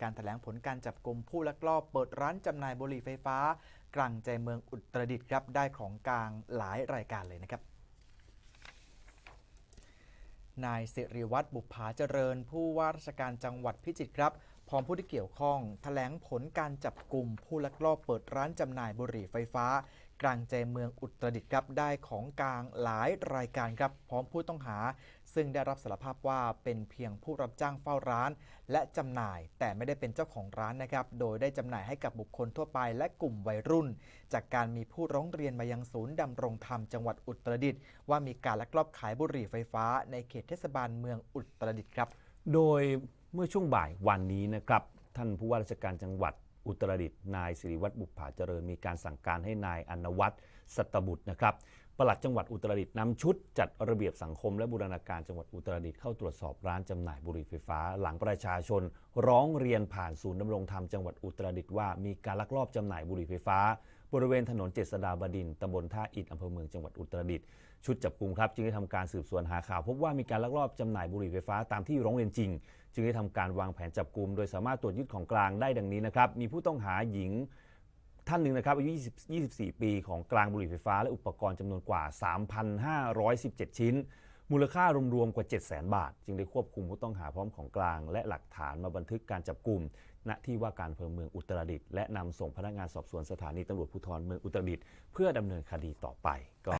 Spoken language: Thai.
การแถลงผลการจับกลุ่มผู้ลักลอบเปิดร้านจำหน่ายบุหรี่ไฟฟ้า กลางใจเมืองอุตรดิตถ์ครับได้ของกลางหลายรายการเลยนะครับนายสิริวัตรบุปผาเจริญ ผู้ว่าราชการจังหวัดพิจิตรครับ พร้อมผู้ที่เกี่ยวข้องแถลงผลการจับกลุ่มผู้ลักลอบเปิดร้านจำหน่ายบุหรี่ไฟฟ้า กลางใจเมืองอุตรดิตถ์ครับได้ของกลางหลายรายการครับพร้อมผู้ต้องหา ซึ่งได้รับสารภาพว่าเป็นเพียงผู้รับจ้างเฝ้าร้าน และจำหน่ายแต่ไม่ได้เป็นเจ้าของร้านนะครับโดยได้จำหน่ายให้กับบุคคลทั่วไปและกลุ่มวัยรุ่น จากการมีผู้ร้องเรียนมายังศูนย์ดำรงธรรมจังหวัดอุตรดิตถ์ว่ามีการลักลอบขายบุหรี่ไฟฟ้า ในเขตเทศบาลเมืองอุตรดิตถ์ครับ โดยเมื่อช่วงบ่ายวันนี้นะครับ ท่านผู้ว่าราชการจังหวัด อุตรดิตถ์นายสิริวัตรบุภาเจริญมีการสั่งการให้นายอนวัตรสัตบุตรนะครับปลัดจังหวัดอุตรดิตถ์นำชุดจัดระเบียบสังคมและบูรณาการจังหวัดอุตรดิตถ์เข้าตรวจสอบร้านจำหน่ายบุหรี่ไฟฟ้า หลังประชาชน ร้องเรียนผ่านศูนย์ดำรงธรรมจังหวัดอุตรดิตถ์ว่ามีการลักลอบจำหน่ายบุหรี่ไฟฟ้า บริเวณถนนเจษฎาบดินต์ตำบลท่าอิฐอำเภอเมืองจังหวัดอุตรดิตถ์ชุดจับกลุ่มครับจึงได้ทำการสืบสวนหาข่าว พบว่ามีการลักลอบจำหน่ายบุหรี่ไฟฟ้าตามที่ร้องเรียนจริง จึงได้ทำการวางแผนจับกลุ่มโดยสามารถตรวจยึดของกลางได้ดังนี้นะครับมีผู้ต้องหาหญิงท่านหนึ่งนะครับอายุ 24 ปีของกลางบุหรี่ไฟฟ้าและอุปกรณ์จำนวนกว่า 3,517 ชิ้น มูลค่ารวมๆกว่า 700,000 บาท จึงได้ควบคุมผู้ต้องหาพร้อมของกลาง และหลักฐานมาบันทึกการจับกลุ่มณที่ว่าการอำเภอเมืองอุตรดิตถ์และนำส่งพนักงานสอบสวนสถานีตำรวจภูธรเมืองอุตรดิตถ์เพื่อดำเนินคดีต่อไปก็